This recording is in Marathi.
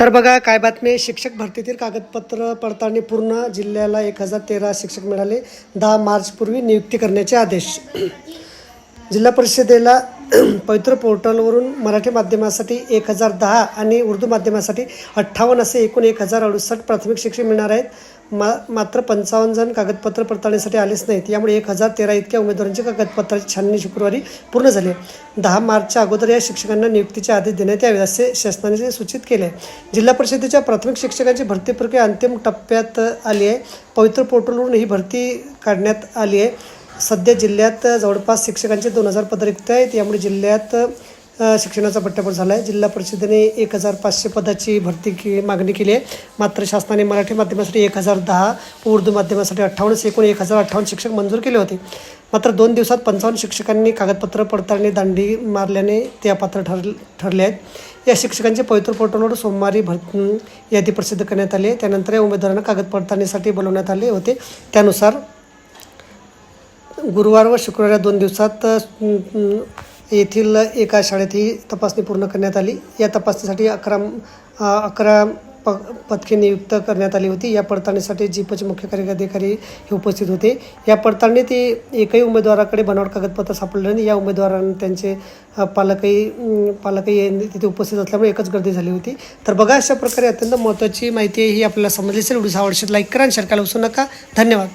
तर बघा काय बातमी शिक्षक भरतीतील कागदपत्र पडताळणी पूर्ण जिल्ह्याला एक हजार तेरा शिक्षक मिळाले. दहा मार्चपूर्वी नियुक्ती करण्याचे आदेश. जिल्हा परिषदेला पवित्र पोर्टलवरून मराठी माध्यमासाठी एक हजार दहा आणि उर्दू माध्यमासाठी अठ्ठावन्न असे एकूण एक हजार अडुसष्ट प्राथमिक शिक्षक मिळणार आहेत. मा मात्र पंचावन्न जण कागदपत्र पडताळणीसाठी आलेच नाहीत. यामुळे एक हजार तेरा इतक्या उमेदवारांची कागदपत्राची छाननी शुक्रवारी पूर्ण झाली आहे. दहा मार्चच्या अगोदर या शिक्षकांना नियुक्तीचे आदेश देण्यात यावे असे शासनाने सूचित केले आहे. जिल्हा परिषदेच्या प्राथमिक शिक्षकांची भरती प्रक्रिया अंतिम टप्प्यात आली आहे. पवित्र पोर्टलवरून ही भरती काढण्यात आली आहे. सध्या जिल्ह्यात जवळपास शिक्षकांचे दोन हजार पद रिक्त आहेत. यामुळे जिल्ह्यात शिक्षणाचा बट्ट्यापट झाला आहे जिल्हा परिषदेने एक हजार पाचशे पदाची भरती की मागणी केली आहे. मात्र शासनाने मराठी माध्यमासाठी एक हजार दहा उर्दू माध्यमासाठी अठ्ठावन्न एकूण एक हजार अठ्ठावन्न शिक्षक मंजूर केले होते. मात्र दोन दिवसात पंचावन्न शिक्षकांनी कागदपत्र पडताळणी दांडी मारल्याने ते अपात्र ठर ठरले आहेत. या शिक्षकांचे पवित्र पोर्टलवर सोमवारी भर यादी प्रसिद्ध करण्यात आली आहे. त्यानंतर या उमेदवारांना कागद पडताळणीसाठी बोलवण्यात आले होते. त्यानुसार गुरुवार व शुक्रवार या दोन दिवसात येथील एका शाळेत ही तपासणी पूर्ण करण्यात आली. या तपासणीसाठी अकरा अकरा प पथके नियुक्त करण्यात आली होती. या पडताळणीसाठी जीपचे मुख्य कार्यकारी अधिकारी हे उपस्थित होते. या पडताळणीत एकही उमेदवाराकडे बनावट कागदपत्र सापडलं नाही. या उमेदवारांना त्यांचे पालकही पालकही यांनी तिथे उपस्थित असल्यामुळे एकच गर्दी झाली होती. तर बघा अशा प्रकारे अत्यंत महत्त्वाची माहिती ही आपल्याला समजली असेल. व्हिडिओ आवडशील लाईक करा आणि शेअर करायला विसरू नका. धन्यवाद.